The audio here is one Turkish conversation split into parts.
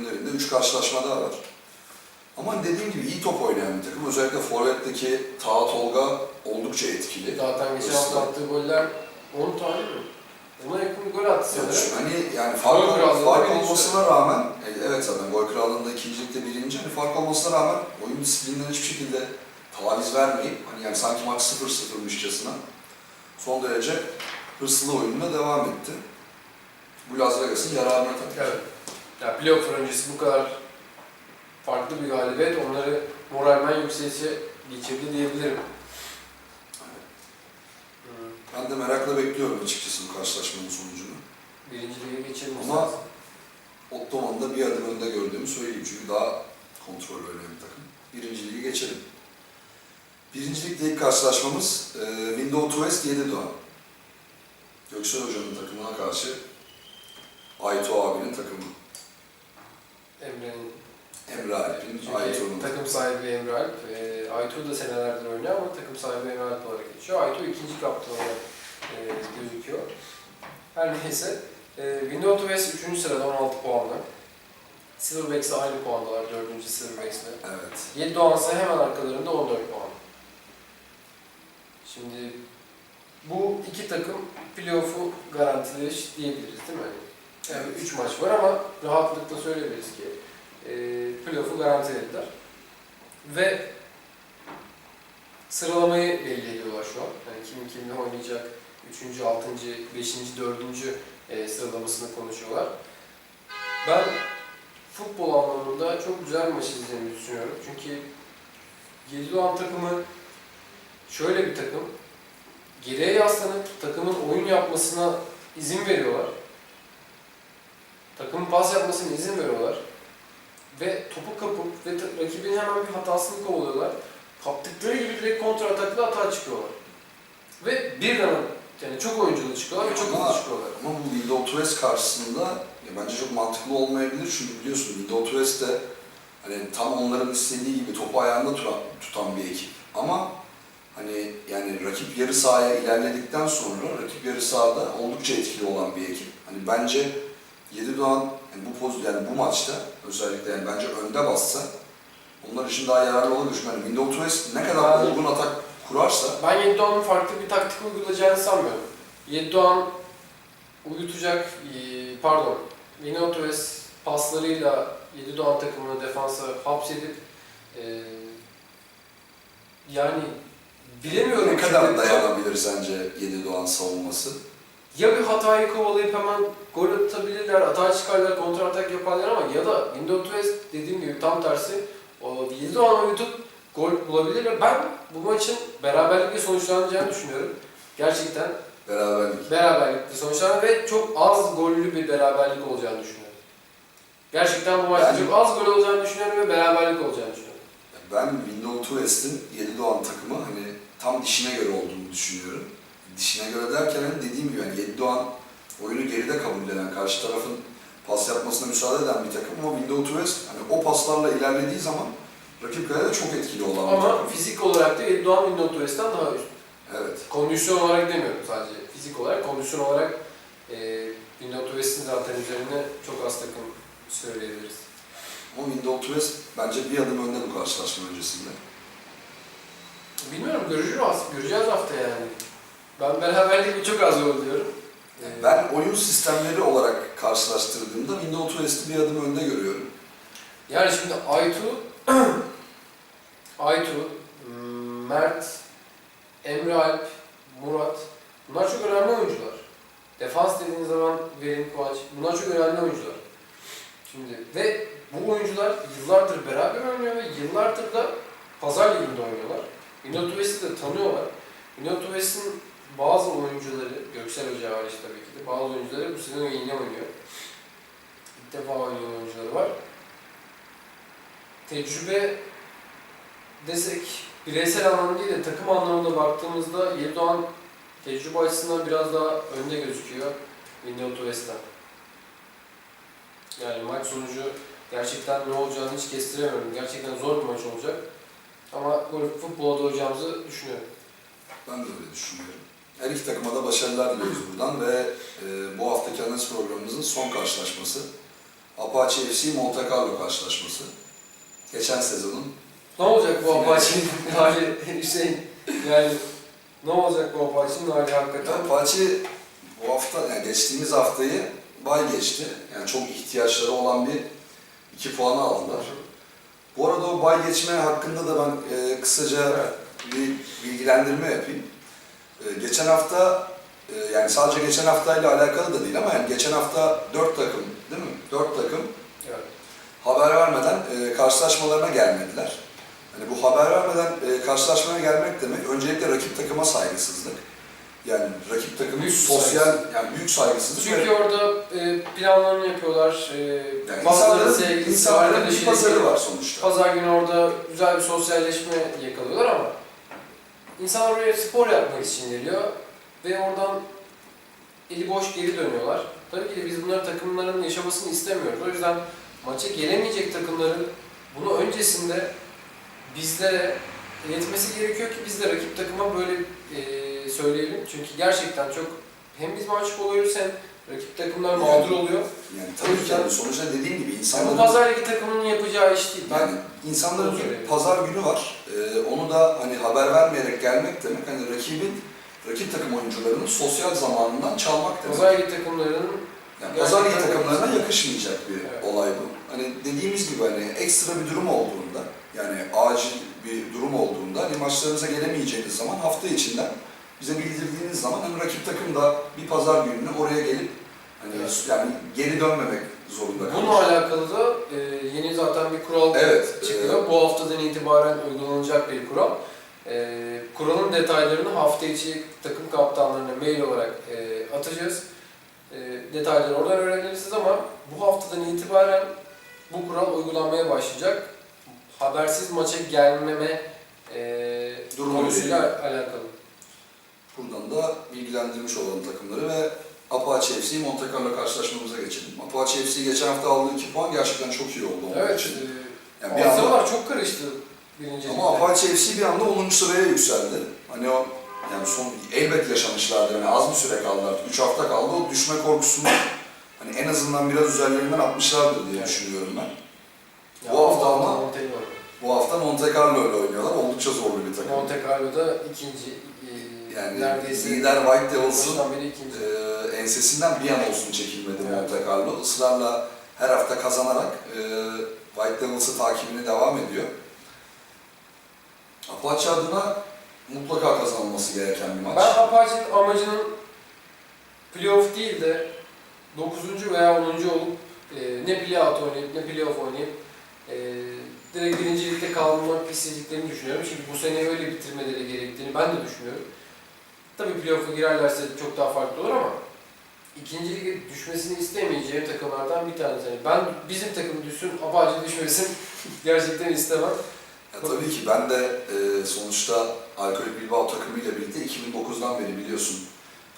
önlerinde 3 karşılaşma daha var. Ama dediğim gibi iyi top oynayan bir takım. Özellikle Forvet'teki Taha Tolga oldukça etkili. Zaten geçen hafta attığı goller 10 tane mi? Ona yakın bir gol attı sanırım. Hani yani fark, fark birinci. olmasına rağmen, e, evet zaten gol krallığında ikincilikte birinci, hani fark olmasına rağmen oyun disiplinden hiçbir şekilde taviz vermeyip, hani yani sanki maç 0-0'mışçasına son derece hırslı oyununa devam etti. Bu Las Vegas'ın yararına tabii. Evet. Ya playoff öncesi bu kadar farklı bir galibiyet onları moralmen yükselişe geçirdi diyebilirim. Ben de merakla bekliyorum açıkçası bu karşılaşmanın sonucunu. Birinci lige geçirmesi Ama- lazım. Ottoman'ı da bir adım önde gördüğümü söyleyeyim çünkü daha kontrol bir takım. Birinci ligi geçelim. Birinci ligde ilk karşılaşmamız e, Window to West 7 Doğan. Göksel Hoca'nın takımına karşı Ayto abinin takımı. Emre'nin Emre Alp'in, Çünkü Ayto'nun. takım sahibi Emre Alp. E, Aytu da senelerdir oynuyor ama takım sahibi Emre Alp olarak geçiyor. Aytu ikinci kaptan olarak e, gözüküyor. Her neyse. E, Windows West 3. sırada 16 puanla. Silverbacks aynı puandalar 4. Silverbacks'le. Evet. 7 Doğansa hemen arkalarında 14 puan. Şimdi bu iki takım playoff'u garantilemiş diyebiliriz değil mi? Yani 3 maç var ama rahatlıkla söyleyebiliriz ki e, playoff'u garantilediler. Ve sıralamayı belli ediyorlar şu an. Yani kim kimle oynayacak, 3. 6. 5. 4. e, sıralamasını konuşuyorlar. Ben futbol anlamında çok güzel bir maç izlediğimi düşünüyorum. Çünkü Yedi Doğan takımı şöyle bir takım. Geriye yaslanıp takımın oyun yapmasına izin veriyorlar. Takımın pas yapmasına izin veriyorlar. Ve topu kapıp ve rakibin hemen bir hatasını kovalıyorlar. Kaptıkları gibi direkt kontra atakla atağa çıkıyorlar. Ve birden yani çok oyunculu çıkıyorlar ve çok hızlı çıkıyorlar. Ama bu Window to West karşısında ya bence çok mantıklı olmayabilir çünkü biliyorsun Window to West de hani tam onların istediği gibi topu ayağında tutan, tutan bir ekip. Ama hani yani rakip yarı sahaya ilerledikten sonra rakip yarı sahada oldukça etkili olan bir ekip. Hani bence Yedi Doğan yani bu poz yani bu maçta özellikle yani bence önde bassa onlar için daha yararlı olur düşünüyorum. Yani Window to West ne kadar Yani- olgun atak kurarsa Ben Yeddoğan'ın farklı bir taktik uygulayacağını sanmıyorum. Yeddoğan uyutacak, e, pardon, Minotoves paslarıyla Yedidoğan takımını defansa hapsedip e, yani bilemiyorum ne kadar dayanabilir sence Yedi Doğan savunması? Ya bir hatayı kovalayıp hemen gol atabilirler, hata çıkarlar, kontra atak yaparlar ama ya da Windows dediğim gibi tam tersi o Yedidoğan uyutup gol bulabilirler. Ben bu maçın beraberlikle sonuçlanacağını düşünüyorum. Gerçekten Beraberlik. beraberlikle sonuçlanan ve çok az gollü bir beraberlik olacağını düşünüyorum. Gerçekten bu maçta çok az gol olacağını düşünüyorum ve beraberlik olacağını düşünüyorum. Ben Windows West'in Yedi Doğan takımı hani tam dişine göre olduğunu düşünüyorum. Dişine göre derken hani dediğim gibi yani Yedi Doğan oyunu geride kabullenen, karşı tarafın pas yapmasına müsaade eden bir takım ama Windows to West hani o paslarla ilerlediği zaman rakip kalede çok etkili olan bir Ama takım. fizik olarak da Yedidoğan Windows'tan daha üst. Evet. Kondisyon olarak demiyorum sadece. Fizik olarak, kondisyon olarak e, Windows'un zaten üzerine çok az takım söyleyebiliriz. Ama Windows to West bence bir adım önde bu karşılaşma öncesinde. Bilmiyorum, göreceğiz, göreceğiz hafta yani. Ben beraberliği çok az gol diyorum. E, Ben oyun sistemleri olarak karşılaştırdığımda Windows to West'i bir adım önde görüyorum. Yani şimdi Aytu, Aytu, hmm, Mert, Emre Alp, Murat bunlar çok önemli oyuncular. Defans dediğiniz zaman Verim Kovaç bunlar çok önemli oyuncular. Şimdi ve bu oyuncular yıllardır beraber oynuyor ve yıllardır da Pazar Ligi'nde oynuyorlar. Minot West'i de tanıyorlar. Minot West'in bazı oyuncuları, Göksel Hoca hariç tabii ki de bazı oyuncuları bu sene yeni oynuyor. İlk defa oynayan oyuncuları var tecrübe desek bireysel anlamda değil de takım anlamında baktığımızda Yıldoğan tecrübe açısından biraz daha önde gözüküyor Windows West'ten. Yani maç sonucu gerçekten ne olacağını hiç kestiremiyorum. Gerçekten zor bir maç olacak. Ama futbola doğacağımızı düşünüyorum. Ben de öyle düşünüyorum. Her iki takıma da başarılar diliyoruz buradan ve e, bu haftaki analiz programımızın son karşılaşması Apache FC Monte Carlo karşılaşması. Geçen sezonun. Ne olacak bu. Apache'nin hali Hüseyin? Yani ne olacak bu Apache'nin hali hakikaten? Apache bu hafta, yani geçtiğimiz haftayı bay geçti. Yani çok ihtiyaçları olan bir iki puanı aldılar. Bu arada o bay geçme hakkında da ben e, kısaca bir bilgilendirme yapayım. E, geçen hafta, e, yani sadece geçen haftayla alakalı da değil ama yani geçen hafta dört takım, değil mi? Dört takım Evet. haber vermeden e, karşılaşmalarına gelmediler. Hani bu haber vermeden e, karşılaşmaya gelmek demek öncelikle rakip takıma saygısızlık. Yani rakip takımın Büyük sosyal, saygısızlık. yani büyük saygısızlık. Çünkü orada e, planlarını yapıyorlar. E, yani bazıları insanların, sevgilisi, arkadaşıyla pazarı var sonuçta. Pazar günü orada güzel bir sosyalleşme yakalıyorlar ama insanlar oraya spor yapmak için geliyor ve oradan eli boş geri dönüyorlar. Tabii ki de biz bunları takımların yaşamasını istemiyoruz. O yüzden maça gelemeyecek takımların bunu öncesinde bizlere iletmesi gerekiyor ki biz de rakip takıma böyle e, söyleyelim. Çünkü gerçekten çok hem biz mahcup oluyoruz hem rakip takımlar mağdur oluyor. Yani tabii ki yani sonuçta dediğim gibi Yani bu insanların, pazar ligi takımının yapacağı iş değil. Yani insanların bir pazar günü var. E, onu da hani haber vermeyerek gelmek demek hani rakibin rakip takım oyuncularının sosyal zamanından çalmak demek. pazar ligi takımlarının Yani pazar ligi Gerçekten takımlarına yakışmayacak bir Evet. olay bu. Hani dediğimiz gibi hani ekstra bir durum olduğunda, yani acil bir durum olduğunda hani maçlarınıza gelemeyeceğiniz zaman hafta içinden bize bildirdiğiniz zaman hani rakip takım da bir pazar gününü oraya gelip hani Evet. yani geri dönmemek zorunda Bununla kalır. alakalı da e, yeni zaten bir kural Evet, çıkıyor. Bu haftadan itibaren uygulanacak bir kural. E, kuralın detaylarını hafta içi takım kaptanlarına mail olarak e, atacağız. E, detayları oradan öğrenirsiniz ama bu haftadan itibaren bu kural uygulanmaya başlayacak. Habersiz maça gelmeme e, Durumu konusuyla alakalı. Buradan da bilgilendirmiş olalım takımları ve Apache FC Monte Carlo karşılaşmamıza geçelim. Apache FC geçen hafta aldığı 2 puan gerçekten çok iyi oldu Evet, için. e, Yani bir anda Arsenal çok karıştı Ama. Apache FC bir anda 10. sıraya yükseldi. Hani o yani son elbet yaşamışlardı. Yani az bir süre kaldı artık. 3 hafta kaldı. O düşme korkusunu hani en azından biraz üzerlerinden atmışlardır diye düşünüyorum ben. Ya, bu hafta ama- var. Bu hafta Monte Carlo ile oynuyorlar. Oldukça zorlu bir takım. Monte Carlo'da ikinci, e, Yani neredeyse lider White beri ikinci. e, ensesinden bir an olsun çekilmedi Evet. Monte Carlo. Israrla her hafta kazanarak e, White Devils'ı takibine devam ediyor. Apache adına mutlaka kazanılması gereken bir maç. Ben Apache'nin amacının playoff değil de 9. veya 10. olup e, ne playout oynayıp ne playoff oynayıp e, direkt birinci ligde kalmak istediklerini düşünüyorum. Çünkü bu sene öyle bitirmeleri gerektiğini ben de düşünüyorum. Tabii playoff'a girerlerse çok daha farklı olur ama ikinci lige düşmesini istemeyeceğim takımlardan bir tanesi. Yani ben bizim takım düşsün, Apache düşmesin gerçekten istemem. Ya tabii ki ben de e, sonuçta Alkolik Bilbao takımıyla birlikte 2009'dan beri biliyorsun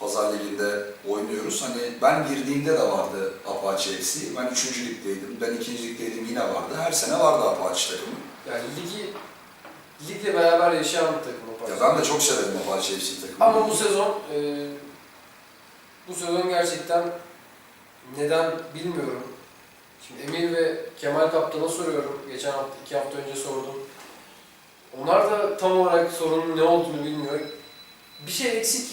Pazar Ligi'nde oynuyoruz. Hani ben girdiğimde de vardı Apache FC. Ben 3. ligdeydim. Ben 2. ligdeydim yine vardı. Her sene vardı Apache takımı. Yani ligi ligle beraber yaşayan bir takım ben de çok severim Apache FC takımını. Ama bu sezon e, bu sezon gerçekten neden bilmiyorum. Şimdi Emir ve Kemal Kaptan'a soruyorum. Geçen hafta, iki hafta önce sordum. Onlar da tam olarak sorunun ne olduğunu bilmiyor. Bir şey eksik.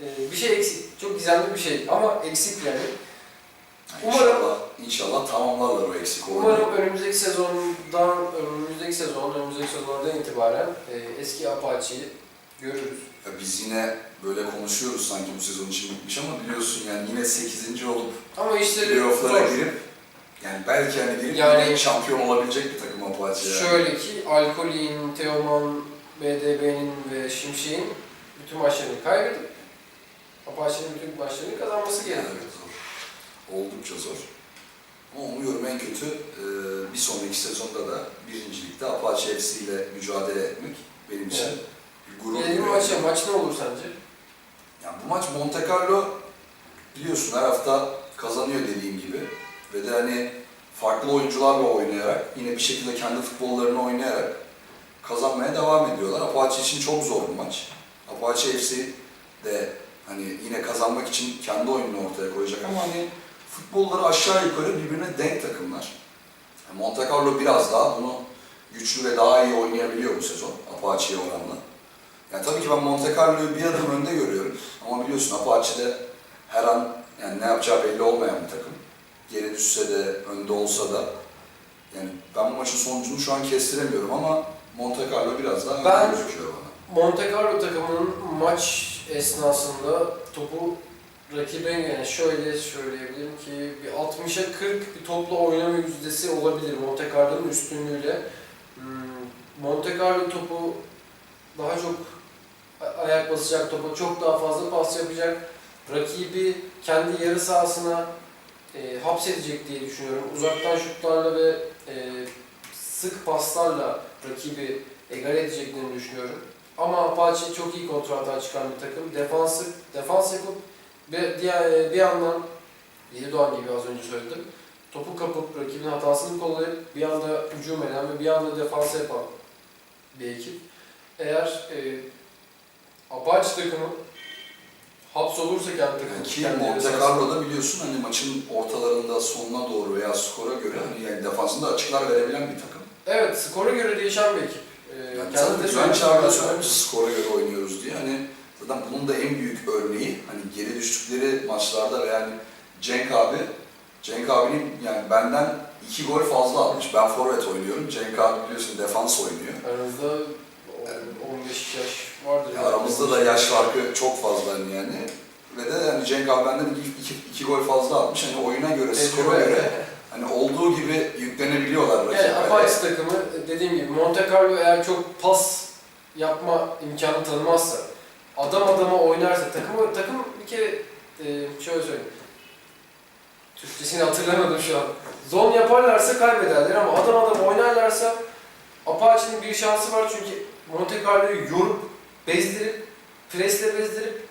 E, bir şey eksik. Çok gizemli bir şey ama eksik yani. Umarım- İnşallah, inşallah tamamlarlar o eksik oyunu. Umarım önümüzdeki sezondan, önümüzdeki sezon, önümüzdeki sezonlardan itibaren e, eski Apache'yi görürüz. Ya biz yine böyle konuşuyoruz sanki bu sezon için bitmiş ama biliyorsun yani yine 8. olup Ama işleri playoff'lara zor. girip yani belki hani girip Yani- yine şampiyon olabilecek bir takım Apache yani. Şöyle ki Alkolin, Teoman, BDB'nin ve Şimşek'in bütün maçlarını kaybedip Apache'nin bütün maçlarını kazanması Yani gerekiyor. evet, zor. Oldukça zor. Ama umuyorum en kötü e, bir sonraki sezonda da birincilikte Apache FC ile mücadele etmek benim için Evet. Gurur. Gelelim duyuyorum. maça. Maç ne olur sence? Yani bu maç Monte Carlo biliyorsun her hafta kazanıyor dediğim gibi. Ve de hani farklı oyuncularla oynayarak yine bir şekilde kendi futbollarını oynayarak kazanmaya devam ediyorlar. Apache için çok zor bir maç. Apache FC de hani yine kazanmak için kendi oyununu ortaya koyacak ama hani futbolları aşağı yukarı birbirine denk takımlar. Monte Carlo biraz daha bunu güçlü ve daha iyi oynayabiliyor bu sezon Apache'ye oranla. Yani tabii ki ben Monte Carlo'yu bir adım önde görüyorum. Ama biliyorsun Apache'de her an yani ne yapacağı belli olmayan bir takım. Geri düşse de, önde olsa da. Yani ben bu maçın sonucunu şu an kestiremiyorum ama Monte Carlo biraz daha Ben- önde gözüküyor bana. Monte Carlo takımının maç esnasında topu rakibe yani şöyle söyleyebilirim ki bir 60'a 40 bir topla oynama yüzdesi olabilir Monte Carlo'nun üstünlüğüyle. Hmm, Monte Carlo topu daha çok basacak topa çok daha fazla pas yapacak. Rakibi kendi yarı sahasına e, hapsedecek diye düşünüyorum. Uzaktan şutlarla ve e, sık paslarla rakibi egale edeceklerini düşünüyorum. Ama Apache çok iyi kontratan çıkan bir takım. Defansı, defans yapıp bir, diğer, bir yandan Yedi Doğan gibi az önce söyledim. Topu kapıp rakibin hatasını kollayıp bir anda hücum eden ve bir anda defans yapan bir ekip. Eğer e, Apache takımı hapsolursa kendi takımı ki kendi Monte Carlo'da biliyorsun hani maçın ortalarında sonuna doğru veya skora göre hani yani defansında açıklar verebilen bir takım. Evet, skora göre değişen bir ekip. Ee, Yani zaten Güven Çağrı'da söylemiş skora göre oynuyoruz diye. Hani zaten bunun da en büyük örneği hani geri düştükleri maçlarda yani Cenk abi, Cenk abinin yani benden iki gol fazla atmış. Ben forvet oynuyorum. Cenk abi biliyorsun defans oynuyor. Aranızda 15 yaş vardır. Ya aramızda da yaş farkı çok fazla hani yani. Ve de yani Cenk abi benden iki, iki, iki gol fazla atmış. Hani oyuna göre, skora Tecrübe. göre hani olduğu gibi yüklenebiliyorlar rakiplere. Apache takımı dediğim gibi Monte Carlo eğer çok pas yapma imkanı tanımazsa, adam adama oynarsa takımı takım bir kere e, şöyle söyleyeyim. Türkçesini hatırlamadım şu an. Zon yaparlarsa kaybederler ama adam adam oynarlarsa Apache'nin bir şansı var çünkü Monte Carlo'yu yorup, bezdirip, presle bezdirip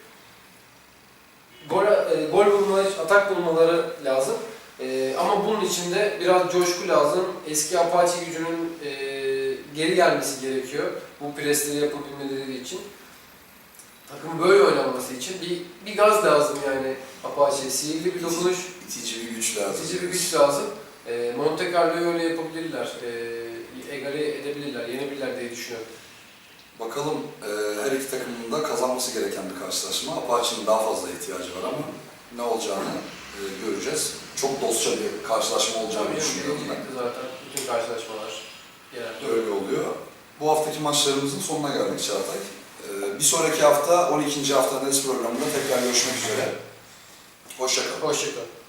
gol, e, gol bulmaları, atak bulmaları lazım. Ee, ama bunun için de biraz coşku lazım. Eski Apache gücünün e, geri gelmesi gerekiyor. Bu presleri yapabilmeleri için. Takım böyle oynaması için bir, bir gaz lazım yani Apache. Sihirli bir dokunuş, İtici bir güç lazım. itici bir güç lazım. E, Monte Carlo'yu öyle yapabilirler. E, egale edebilirler, yenebilirler diye düşünüyorum. Bakalım e, her iki takımın da kazanması gereken bir karşılaşma. Apache'nin daha fazla ihtiyacı var ama ne olacağını e, göreceğiz. Çok dostça bir karşılaşma olacağını Tabii düşünüyorum ben. zaten bütün karşılaşmalar genelde Öyle oluyor. Bu haftaki maçlarımızın sonuna geldik Çağatay. E, bir sonraki hafta 12. hafta analiz programında tekrar görüşmek üzere. Hoşçakalın. Hoşçakalın.